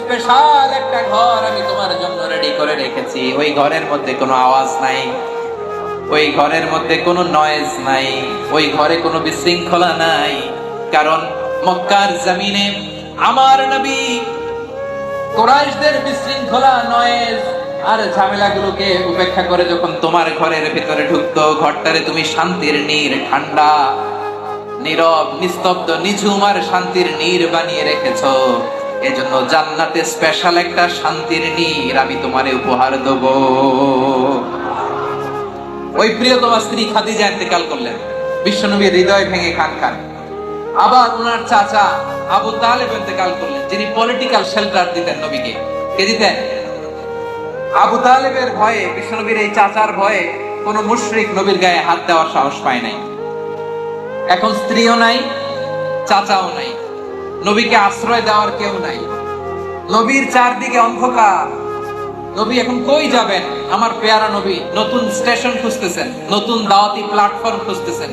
Special একটা ঘর আমি তোমার জন্য রেডি করে রেখেছি। ওই ঘরের মধ্যে কোনো আওয়াজ নাই, ওই ঘরের মধ্যে কোনো নয়েজ নাই, ওই ঘরে কোনো বিশৃঙ্খলা নাই, কারণ মক্কার জমিনে আমার নবী কোরাইশদের বিশৃঙ্খলা নয়েজ আর ঝামেলাগুলোকে উপেক্ষা করে যখন তোমার ঘরের ভিতরে ঢুকতো, ঘরটারে তুমি শান্তির নীর, ঠান্ডা, নীরব, নিস্তব্ধ, নিঝুম আর শান্তির নীর বানিয়ে রেখেছো। এজন্য জান্নাতে স্পেশাল একটা শান্তির নীর আমি তোমারে উপহার দেব। ওই প্রিয়তমা স্ত্রী খাদিজা ইন্তেকাল করলেন। বিশ্বনবীর হৃদয় ভেঙে খান খান। আবার ওনার চাচা আবু তালেব ইন্তেকাল করলেন, যিনি পলিটিক্যাল শেল্টার দিতেন নবীকে। কে দিতেন? আবু তালেবের ভয়ে, বিশ্বনবীর এই চাচার ভয়ে কোন মুশরিক নবীর গায়ে হাত দেওয়ার সাহস পায় নাই। এখন স্ত্রীও নাই, চাচাও নাই। নবীকে আশ্রয় দেওয়ার কেউ নাই। নবীর চারদিকে অন্ধকার। নবী এখন কই যাবেন? আমার পেয়ারা নবী নতুন স্টেশন খুঁজতেছেন, নতুন দাওয়াতি প্ল্যাটফর্ম খুঁজতেছেন।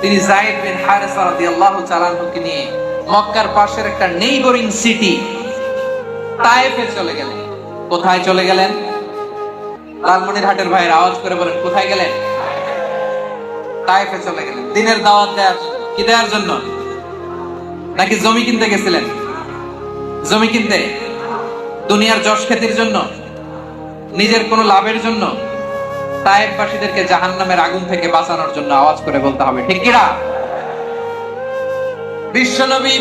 তিনি জায়েদ বিন হারেসা রাদিয়াল্লাহু তাআলা আনহুকে নিয়ে মক্কার পাশের একটা নেইবরিং সিটি তায়েফে চলে গেলেন। কোথায় চলে গেলেন? লালমনির হাটের ভাইয়ের আওয়াজ করে বলেন, কোথায় গেলেন? তায়েফে চলে গেলেন। দিনের দাওয়াত দেওয়ার কি দেওয়ার জন্য? নাকি জমি কিনতে গেছিলেন? জমি কিনতে? দুনিয়ার যশ খ্যাতির জন্য? নিজের কোনো লাভের জন্য? তায়েববাসীদেরকে জাহান্নামের আগুন থেকে বাঁচানোর জন্য আওয়াজ করে বলতে হবে, ঠিক কিনা বিশ্বনবী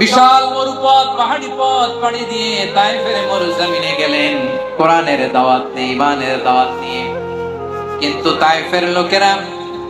বিশাল মরুপথ, পাহাড়ি পথ পাড়ি দিয়ে তায়েফের মরুজমিনে গেলেন। কোরআনের দাওয়াত নিয়ে ইমানের দাওয়াত নিয়ে। কিন্তু তায়েফের লোকেরা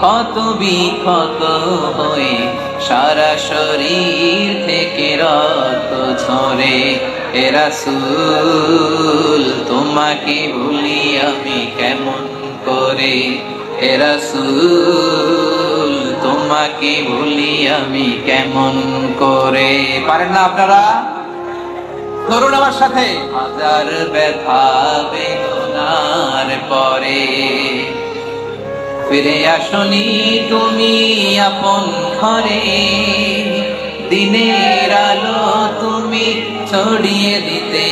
ক্ষত বিক্ষত হয়ে সারা শরীর থেকে রক্ত ঝরে। এরাসুল তোমাকে ভুলি আমি কেমন করে? এরাসুল তোমাকে ভুলি আমি কেমন করে? পারেন না আপনারা? ধরুন আমার সাথে। হাজার ব্যথা, বেদনার পরে ফিরে আসনি তুমি আপন ঘরে। দিনের আলো তুমি ছড়িয়ে দিতে।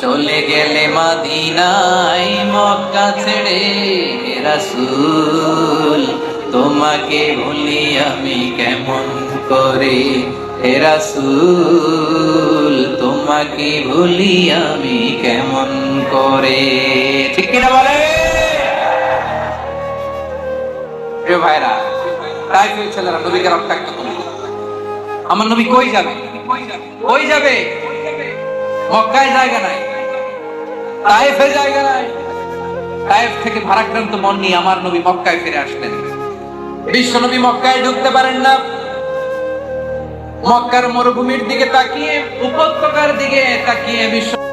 চলে গেলে মাদিনায় মক্কা ছেড়ে রাসূল, তোমাকে ভুলি আমি কেমন করে? রাসূল, তোমাকে ভুলি আমি কেমন করে? ঠিক কিনা ভাইরা, তাই ছেলেরা নবীকে রক্তাক্ত করল আমার নবী কই যাবে? কই যাবে? মক্কায় জায়গা নাই। তায়েফে জায়গা নাই। তায়েফ থেকে ভারাক্রান্ত মন নিয়ে আমার নবী মক্কায় ফিরে আসলেন। বিশ্ব নবী মক্কায় ঢুকতে পারেন না। মক্কার মরুভূমির দিকে তাকিয়ে, উপত্যকার দিকে তাকিয়ে বিশ্ব